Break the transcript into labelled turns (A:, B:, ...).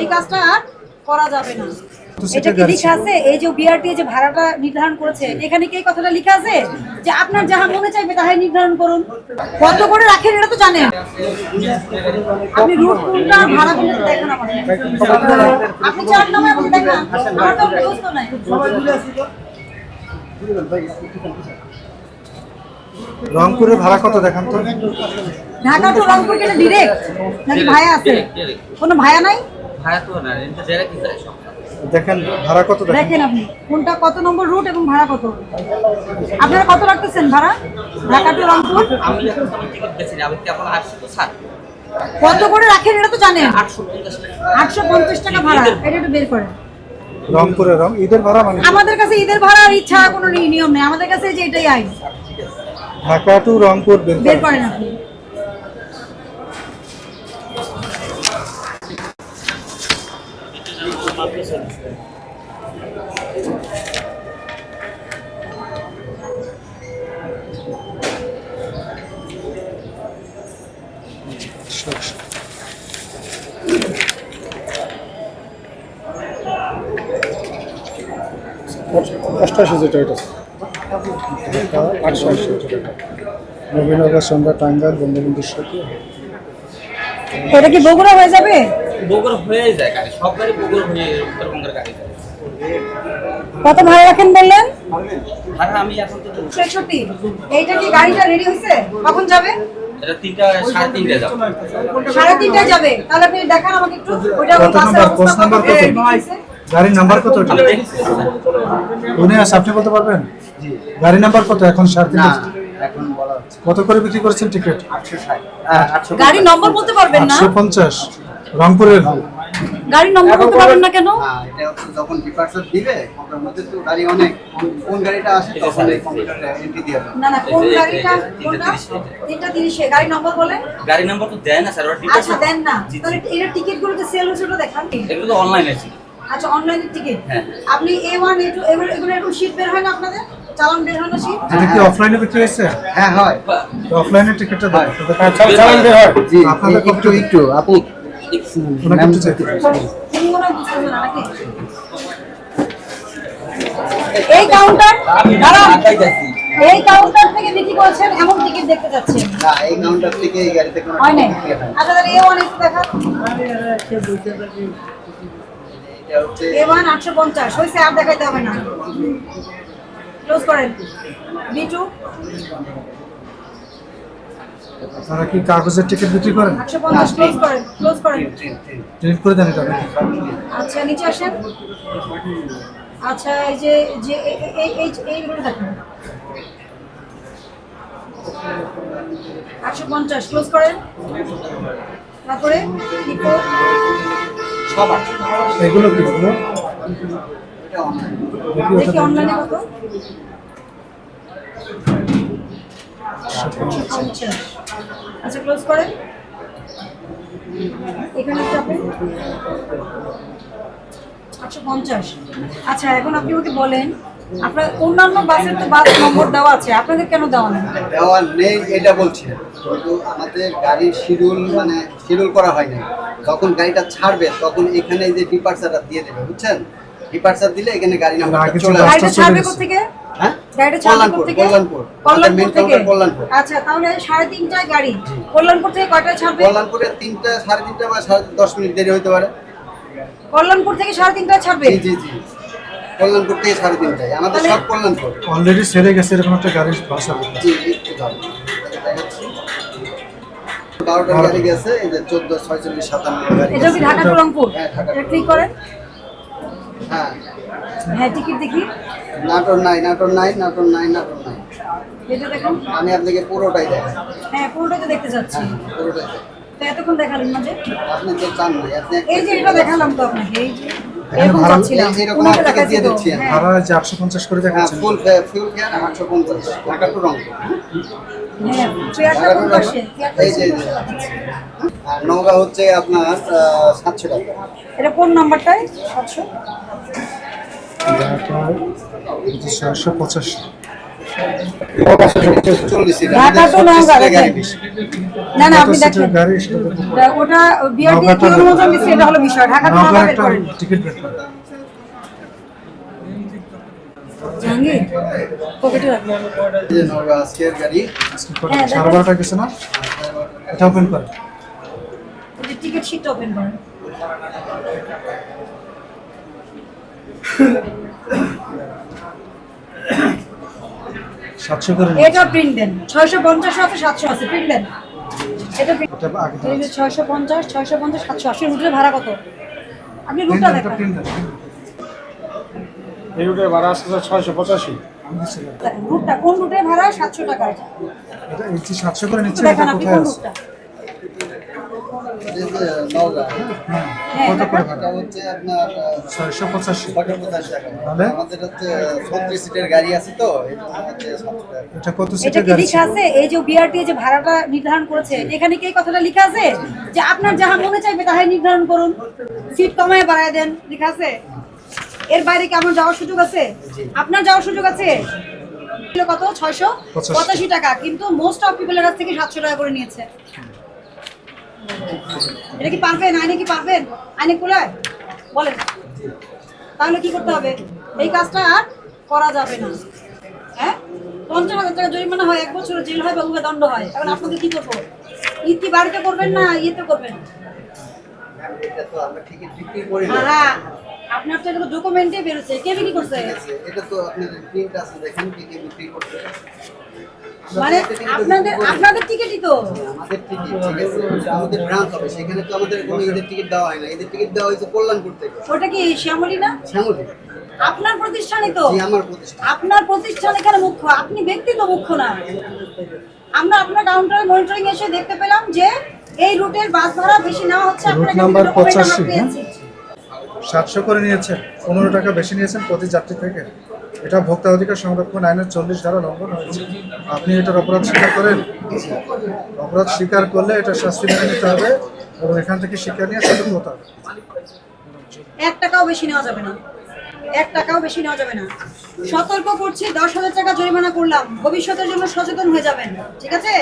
A: এই কাজটা আর করা যাবে না।
B: তো
A: এটা
B: সেটা
A: কি লেখা আছে? এই যে বিআরটি যে ভাড়াটা নির্ধারণ করেছে এখানে কি এই কথাটা লেখা আছে? যে আপনার যাহা মনে চাইবে তাহাই নির্ধারণ করুন। কত করে রাখেন এটা তো জানেন। আপনি রুট কোনটা ভাড়া কোনটা দেখেন আমাকে। আপনি চার নামে আমাকে দেখান। আমার তো মুখস্থ নাই।
B: রংপুরের ভাড়া কত দেখান তো?
A: ঢাকা টু রংপুর কেটে ডিরেক্ট নাকি ভায়া আছে? কোনো ভায়া নাই?
C: ভাড়া তো না এটা ডাইরেক্ট ভিতরে সব?
B: দেখেন ভাড়া কত দেখেন?
A: দেখেন আপনি কোনটা কত নম্বর রুট এবং ভাড়া কত? আপনারা কত রাখতেছেন ভাড়া? ঢাকা টু রংপুর?
C: আমি এখন টিকিট না
A: কত করে রাখেন এটা তো জানেন?
C: আটশো পঞ্চাশ টাকা।
A: আটশো পঞ্চাশ টাকা ভাড়া। এটা একটু বের করেন।
B: রংপুরের রং ঈদের ভাড়া মানে
A: আমাদের কাছে ঈদের ভাড়ার ইচ্ছা কোনো নিয়ম নেই। আমাদের কাছে যে এটাই আইন।
B: ঢাকা টু রংপুর বের। করেন
A: আপনি।
B: অষ্টাশি যেটা এটা আটশো সন্ধ্যা টাঙ্গাইল বঙ্গবন্ধুর সাথে।
A: এটা কি বগুড়া হয়ে যাবে?
C: হয়ে যায় গাড়ি সব গাড়ি হয়ে উত্তরবঙ্গের গাড়ি যায়।
A: কত ভাড়া রাখেন বললেন?
C: ভাড়া আমি এখন তো
A: ছেষট্টি। এইটা কি গাড়িটা রেডি হয়েছে? কখন যাবে?
C: এটা তিনটা সাড়ে তিনটে যাব।
A: সাড়ে তিনটায় যাবে। তাহলে আপনি দেখান আমাকে একটু। ওইটা বাসের
B: নাম্বার?
A: অবস্থা
B: কোচ নাম্বার কত? গাড়ির নাম্বার কত উনি আপনি বলতে পারবেন? গাড়ি নাম্বার কত? এখন সাড়ে তিন
D: এখন বলা হচ্ছে।
B: কত করে বিক্রি করেছেন টিকিট?
D: হ্যাঁ
A: গাড়ির নম্বর বলতে পারবেন না?
B: আটশো পঞ্চাশ। রংপুরের?
A: গাড়ির নম্বর বলতে পারবেন না কেন?
D: হ্যাঁ এটা হচ্ছে যখন ডিপার্চার দিবে ওটার মধ্যে তো গাড়ি অনেক কোন- গাড়িটা আসে তখন এই কম্পিউটারে এন্ট্রি দিয়ে দেবে।
A: না না কোন গাড়িটা কোনটা?
C: তিরিশে।
A: গাড়ি নম্বর বলেন।
C: গাড়ি নাম্বার তো দেয় না স্যার ওরা
A: আচ্ছা দেন না। তাহলে এর টিকিটগুলো যে সেল হচ্ছে ওটা দেখান।
C: এগুলো তো অনলাইন আছে।
A: আচ্ছা অনলাইনের টিকিট
C: হ্যাঁ।
A: আপনি এ ওয়ান এ টু এগুলো এরকম শীট বের হয় না আপনাদের? চালান বের হয় না শীট
B: এটা কি অফলাইনে বিক্রি
D: হ্যাঁ হয়।
B: অফলাইনের টিকিটটা
D: জি
B: আপনাদের
D: একটু একটু আপনি
A: এই কাউন্টার দাঁড়ান এই কাউন্টার থেকে বিক্রি করছেন এমন টিকিট দেখতে যাচ্ছেন।
D: না এই কাউন্টার থেকে এই গাড়িতে কোনো
A: হয় নাই?
D: না।
A: আচ্ছা তাহলে এ ওয়ান একটু দেখান
D: এটা হচ্ছে
A: এ ওয়ান আটশো পঞ্চাশ হয়েছে আর দেখাইতে হবে না। ক্লোজ করেন। বি টু
B: আপনারা কি কাগজের টিকিট বিক্রি করেন?
A: আটশো পঞ্চাশ ক্লোজ করেন ক্লোজ করেন।
B: ডিলিট করে দেন এটা
A: আচ্ছা নিচে আসেন। আচ্ছা এই যে যে এই এই এইগুলো দেখেন। আটশো পঞ্চাশ ক্লোজ করেন। তারপরে
B: এগুলো কি এগুলো? দেখি।
A: অনলাইনে কত? আচ্ছা ক্লোজ করেন। এখানে আটশো পঞ্চাশ। আচ্ছা এখন আপনি ওকে বলেন, আপনার অন্যান্য বাসের তো বাস নম্বর দেওয়া আছে, আপনাদের কেন দেওয়া নেই?
D: দেওয়া নেই, এটা বলছি। কিন্তু আমাদের গাড়ির শিডিউল মানে শিডিউল করা হয় না যখন গাড়িটা ছাড়বে, তখন এখানে যে ডিপার্চারটা দিয়ে দেবে, বুঝছেন? ডিপার্চার দিলে এখানে গাড়ি নাম্বার চলে আসবে।
A: গাড়িটা ছাড়বে
B: গেছে।
A: কোথেকে?
D: হ্যাঁ?
A: গাড়িটা ছাড়বে
D: কল্যাণপুর
A: কোথেকে?
D: কল্যাণপুর।
A: কল্যাণপুর থেকে?
D: কল্যাণপুর।
A: আচ্ছা তাহলে সাড়ে তিনটায় গাড়ি। কল্যাণপুর থেকে কয়টায় ছাড়বে?
D: কল্যাণপুরে তিনটা সাড়ে তিনটা বা সাড়ে দশ মিনিট দেরি হতে পারে।
A: কল্যাণপুর থেকে সাড়ে তিনটায় ছাড়বে?
D: জি জি জি। কল্যাণপুর থেকে সাড়ে তিনটায়। আমাদের সব কল্যাণপুর।
B: অলরেডি সেরে গেছে এরকম একটা গাড়ির বাসা
D: জি একটু দাও বারোটা। গাড়ি গেছে এই যে চোদ্দ ছয়চল্লিশ সাতান্ন গাড়ি
A: এটা কি ঢাকা টু রংপুর
D: হ্যাঁ,
A: এটা ক্লিক করেন?
D: হ্যাঁ।
A: হ্যাঁ টিকিট দেখি।
D: নাটক নাই নাটক নাই নাটক নাই নাটক নাই।
A: এটা দেখুন।
D: আমি আপনাকে পুরোটাই দেখাই।
A: হ্যাঁ পুরোটাই তো দেখতে চাচ্ছি
D: হ্যাঁ, পুরোটাই
A: তো
D: আপনি তো চান
A: এরকম চাচ্ছিলাম।
D: দিয়ে দিচ্ছি
B: ভাড়া যে 850 করে টাকা
D: ফুল ফুল কেন 850 টাকা তো রং
A: হ্যাঁ চেয়ারটা হ্যাঁ, হ্যাঁ, কোন
D: এই যে আর নওগাঁ হচ্ছে আপনার 700 টাকা।
A: এটা কোন নাম্বারটায়? 700
B: ঢাকার চারশো পঁচাশি
A: না না
B: সাড়ে বারোটা গেছে না এটা ওপেন
A: করেন টিকিট শিট ওপেন করেন।
B: সাতশো করে
A: এটা প্রিন্ট দেন। ছয়শো পঞ্চাশ আছে সাতশো আছে প্রিন্ট দেন। এটা
B: আছে।
A: ছয়শো পঞ্চাশ সাতশো। আশি রুটের ভাড়া কত? আপনি রুটটা দেখান।
E: এই রুটের ভাড়া
B: না।
A: দেখেন, রুটটা কোন রুটের ভাড়া? সাতশো টাকা এটা
B: এটা এই যে সাতশো করে নিচ্ছে এটা কোথায় আছে
A: রুটটা
D: এই যে নওগাঁ
B: হ্যাঁ
A: হ্যাঁ,
B: কত করে
A: দেখান।
D: হচ্ছে আপনার
B: ছয়শো পঁচাশি।
D: টাকা। আমাদের হচ্ছে ছত্রিশ সিটের গাড়ি আছে তো এই জন্য হচ্ছে সাতশো টাকা।
B: এটা কত সিটের গাড়ি
A: লেখা আছে? এই যে বিআরটি যে ভাড়াটা নির্ধারণ করেছে এখানে কি কথাটা লেখা আছে? যে আপনার যাহা মনে চাইবে তাহাই নির্ধারণ করুন। সিট কমায় বাড়ায় দেন লেখা আছে? এর বাইরে কি আমার যাওয়ার সুযোগ আছে? আপনার যাওয়ার সুযোগ আছে? কত ছয়শো।
B: পঁচাশি
A: টাকা কিন্তু মোস্ট অফ পিপলের কাছ থেকে সাতশো টাকা করে নিয়েছে। এটা কি পারবেন আইনে কি পারবেন আইনে কোলায় বলেন। তাহলে কি করতে হবে? এই কাজটা আর করা যাবে না। হ্যাঁ? পঞ্চাশ হাজার টাকা জরিমানা হয়, এক বছর জেল হয় বা উভয় দণ্ড হয়। এখন আপনাদের কি করব? ঈদ কি বাড়িতে করবেন না, ইয়েতে করবেন? হ্যাঁ। আপনার তো এটা ডকুমেন্টে বেরোচ্ছে। কে বিক্রি করছে?
D: এটা তো আপনাদের প্রিন্ট আছে, দেখেন কি বিক্রি করতে
A: মানে আপনাদের আপনাদের টিকিটই তো।
D: আমাদের টিকিট ঠিক আছে? আমাদের ব্রাঞ্চ হবে সেখানে তো আমাদের কোনো ঈদের টিকিট দেওয়া হয় না। ঈদের টিকিট দেওয়া হয়েছে কল্যাণপুর থেকে।
A: ওটা কি শ্যামলী না?
D: শ্যামলী।
A: আপনার প্রতিষ্ঠানই তো।
D: আমার প্রতিষ্ঠান।
A: আপনার প্রতিষ্ঠান এখানে মুখ্য। আপনি ব্যক্তি তো মুখ্য না। আমরা আপনার কাউন্টারে মনিটরিং এসে দেখতে পেলাম যে এই রুটের বাস ভাড়া বেশি নেওয়া হচ্ছে।
B: রুট
A: আপনার
B: নাম্বার 85, হ্যাঁ? সাতশো করে নিয়েছেন পনেরো টাকা বেশি নিয়েছেন প্রতি যাত্রী থেকে? এটা ভোক্তা অধিকার সংরক্ষণ আইনের চল্লিশ ধারা লঙ্ঘন হয়েছে। আপনি এটার অপরাধ স্বীকার করেন? অপরাধ স্বীকার করলে এটা শাস্তি মেনে নিতে হবে এবং এখান থেকে শিক্ষা নিয়ে সতর্ক হতে হবে।
A: এক টাকাও বেশি নেওয়া যাবে না। এক টাকাও বেশি নেওয়া যাবে না। সতর্ক করছি, দশ হাজার টাকা জরিমানা করলাম। ভবিষ্যতের জন্য সচেতন হয়ে যাবেন। ঠিক আছে?